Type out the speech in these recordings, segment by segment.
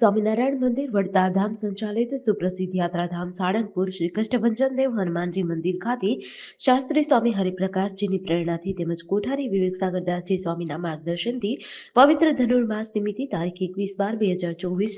સ્વામિનારાયણ મંદિર વડતાલ ધામ સંચાલિત સુપ્રસિદ્ધ યાત્રાધામ સાળંગપુર, શ્રી કષ્ટભંજન દેવ હનુમાનજી મંદિર ખાતે શાસ્ત્રી સ્વામી હરિપ્રકાશજીની પ્રેરણાથી તેમજ કોઠારી વિવેક સાગરદાસજી સ્વામીના માર્ગદર્શનથી પવિત્ર ધનુર્માસ નિમિત્તે તારીખ એકવીસ બાર બે હજાર ચોવીસ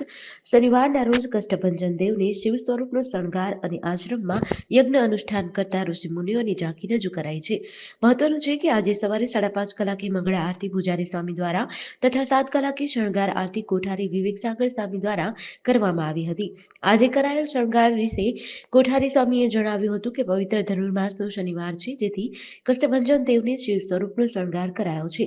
શનિવારના રોજ કષ્ટભંજન દેવને શિવ સ્વરૂપનો શણગાર અને આશ્રમમાં યજ્ઞ અનુષ્ઠાન કરતા ઋષિમુનિઓની ઝાંકી રજૂ કરાઈ છે. મહત્વનું છે કે આજે સવારે સાડા પાંચ કલાકે મંગળા આરતી પૂજારી સ્વામી દ્વારા તથા સાત કલાકે શણગાર આરતી કોઠારી વિવેક સાગર સ્વામી દ્વારા કરવામાં આવી હતી. આજે કરાયેલ શણગાર વિશે કોઠારી સ્વામીએ જણાવ્યું હતું કે, પવિત્ર ધનુર્માસનો શનિવાર છે, જેથી કષ્ટભંજન દેવને શિવ સ્વરૂપનો શણગાર કરાયો છે.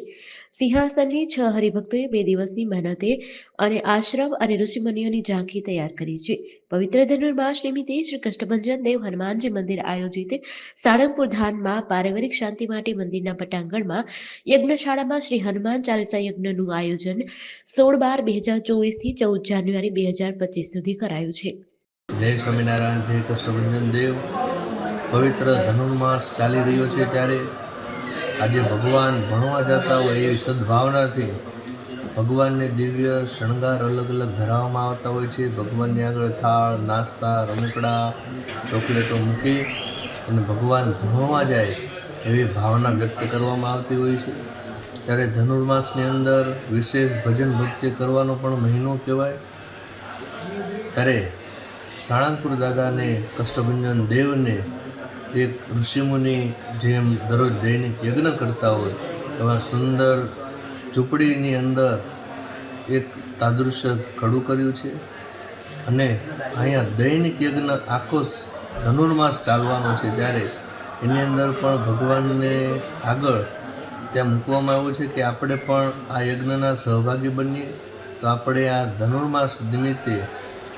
સિંહાસનની છ હરિભક્તોએ બે દિવસની મહેનતે અને આશ્રમ અને ઋષિમુનિઓની ઝાંખી તૈયાર કરી છે. પવિત્ર ધનુર્માસ નિમિત્તે શ્રી કષ્ટભંજન દેવ હનુમાનજી મંદિર આયોજિત સાળંગપુર ધામમાં પારિવારિક શાંતિ માટે મંદિરના પટાંગણમાં યજ્ઞશાળામાં શ્રી હનુમાન ચાલીસા યજ્ઞનું આયોજન સોળ બાર બે હજાર ચોવીસથી ચૌદ જાન્યુઆરી બે હજાર પચીસ સુધી કરાયું છે. જય સ્વામિનારાયણ, જય કષ્ટભંજન દેવ. પવિત્ર ધનુર્માસ ચાલી રહ્યો છે ત્યારે આજે ભગવાન ભણવા જતા હોય એવી સદભાવનાથી ભગવાનને દિવ્ય શણગાર અલગ અલગ ધરાવવામાં આવતા હોય છે. ભગવાનની આગળ થાળ, નાસ્તા, રમકડા, ચોકલેટો મૂકી અને ભગવાન ભણવા જાય એવી ભાવના વ્યક્ત કરવામાં આવતી હોય છે. ત્યારે ધનુર્માસની અંદર વિશેષ ભજન ભક્તિ કરવાનો પણ મહિનો કહેવાય. ત્યારે સાળંગપુર દાદાને કષ્ટભંજન દેવને એક ઋષિમુનિ જેમ દરરોજ દૈનિક યજ્ઞ કરતા હોય એવા સુંદર ઝૂંપડીની અંદર એક તાદૃશ્ય ખડું કર્યું છે અને અહીંયા દૈનિક યજ્ઞ આખો ધનુર્માસ ચાલવાનો છે ત્યારે એની અંદર પણ ભગવાનને આગળ ત્યાં મૂકવામાં આવ્યું છે કે આપણે પણ આ યજ્ઞના સહભાગી બનીએ. તો આપણે આ ધનુર્માસ નિમિત્તે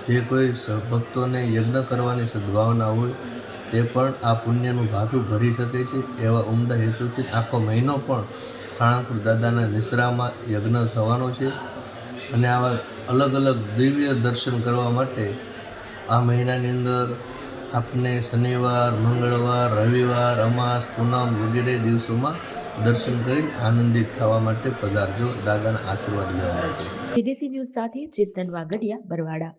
જે કોઈ ભક્તોને યજ્ઞ કરવાની સદભાવના હોય તે પણ આ પુણ્યનું ભાથું ભરી શકે છે એવા ઉમદા હેતુથી આખો મહિનો પણ સાળંગપુર દાદાના નિશ્રામાં યજ્ઞ થવાનો છે અને આવા અલગ અલગ દિવ્ય દર્શન કરવા માટે આ મહિનાની અંદર આપને શનિવાર, મંગળવાર, રવિવાર, અમાસ, પૂનમ વગેરે દિવસોમાં દર્શન કરી આનંદિત થવા માટે પધારજો. દાદાના આશીર્વાદ લેવા માટે. બીડીસી ન્યૂઝ સાથે ચેતન વાગડિયા, બરવાડા.